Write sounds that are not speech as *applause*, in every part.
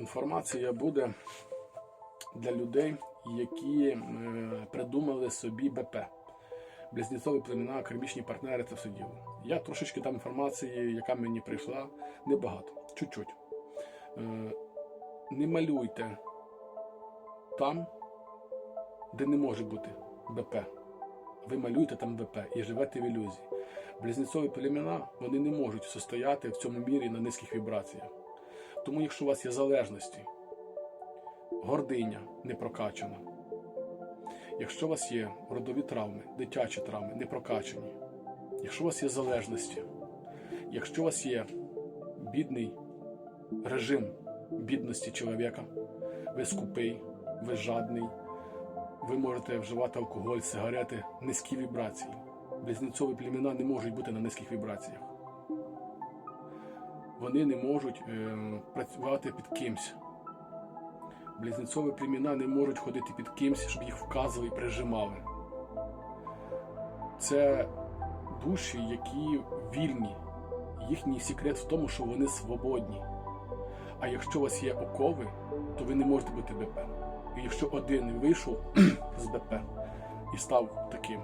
Інформація буде для людей, які е, придумали собі БП. Близнецові племена, кармічні партнери це все діло. Я трошечки дам інформації, яка мені прийшла, небагато, чуть-чуть. Е, не малюйте там, де не може бути БП. Ви малюєте там БП і живете в ілюзії. Близнецові племена вони не можуть состояти в цьому мірі на низьких вібраціях. Тому, якщо у вас є залежності, гординя не прокачана, якщо у вас є родові травми, дитячі травми не прокачані, якщо у вас є залежності, якщо у вас є бідний режим бідності чоловіка, ви скупий, ви жадний, ви можете вживати алкоголь, сигарети, низькі вібрації. Близнецові племена не можуть бути на низьких вібраціях. Вони не можуть е, працювати під кимсь. Близнецові племена не можуть ходити під кимсь, щоб їх вказували і прижимали. Це душі, які вільні. Їхній секрет в тому, що вони свободні. А якщо у вас є окови, то ви не можете бути БП. І якщо один вийшов *clears throat* з БП і став таким,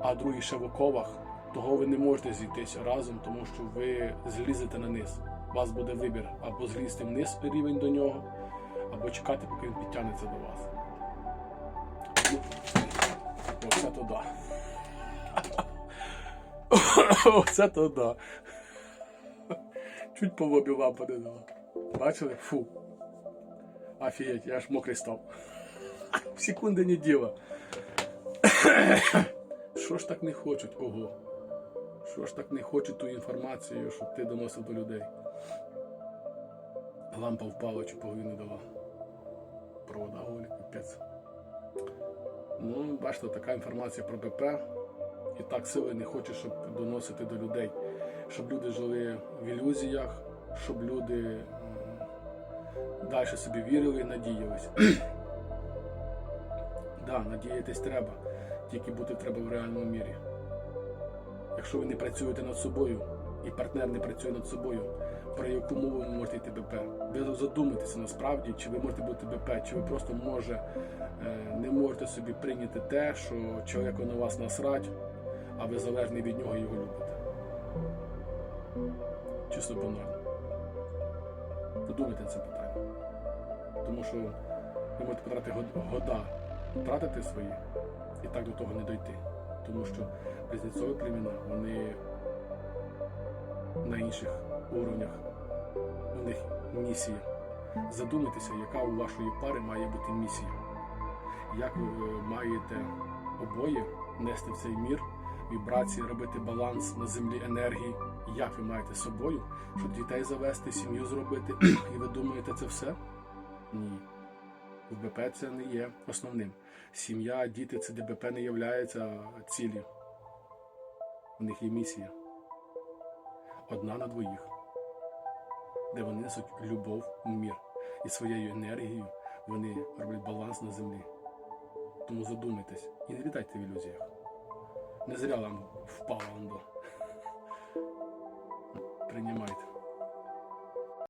а другий ще в оковах, того ви не можете зійтися разом, тому що ви злізете на низ. У вас буде вибір або злізти вниз рівень до нього, або чекати, поки він підтягнеться до вас. Ну, Оце то да. *laughs* Оце то да. Чуть по лобі лампа не. Бачили? Фу. Офігеть, я аж мокрий став. Секунди не діло. *coughs* Що ж так не хочуть? Ого. Що ж так не хочуть ту інформацію, щоб ти доносив до людей? Лампа впала чи половину дала. Провода голі, капець. Ну, бачите, така інформація про БП. І так сили не хоче, щоб доносити до людей. Щоб люди жили в ілюзіях, щоб люди далі собі вірили, надіялись. *clears throat* да, надіятись треба, тільки бути треба в реальному мірі. Якщо ви не працюєте над собою і партнер не працює над собою, про яку мову ви можете йти БП? Ви задумайтеся насправді, чи ви можете бути БП, чи ви просто може е, не можете собі прийняти те, що чоловіку на вас насрать, а ви залежний від нього його любите. Чисто банально. Подумайте це питання. Тому що ви можете потратити года тратити свої і так до того не дойти. Тому що близнецові племена, вони на інших уровнях. У них місія. Задумайтеся, яка у вашої пари має бути місія. Як ви е, маєте обоє нести в цей мір, вібрації, робити баланс на землі енергії, як ви маєте з собою, щоб дітей завести, сім'ю зробити, *clears throat* і ви думаєте, це все? Ні. В БП це не є основним. Сім'я, діти це ДБП не є ціллю. У них є місія. Одна на двоїх, де вони несуть любов у мір. І своєю енергією вони роблять баланс на землі. Тому задумайтесь і не літайте в ілюзіях. Не зря вам впала андо. Приймайте.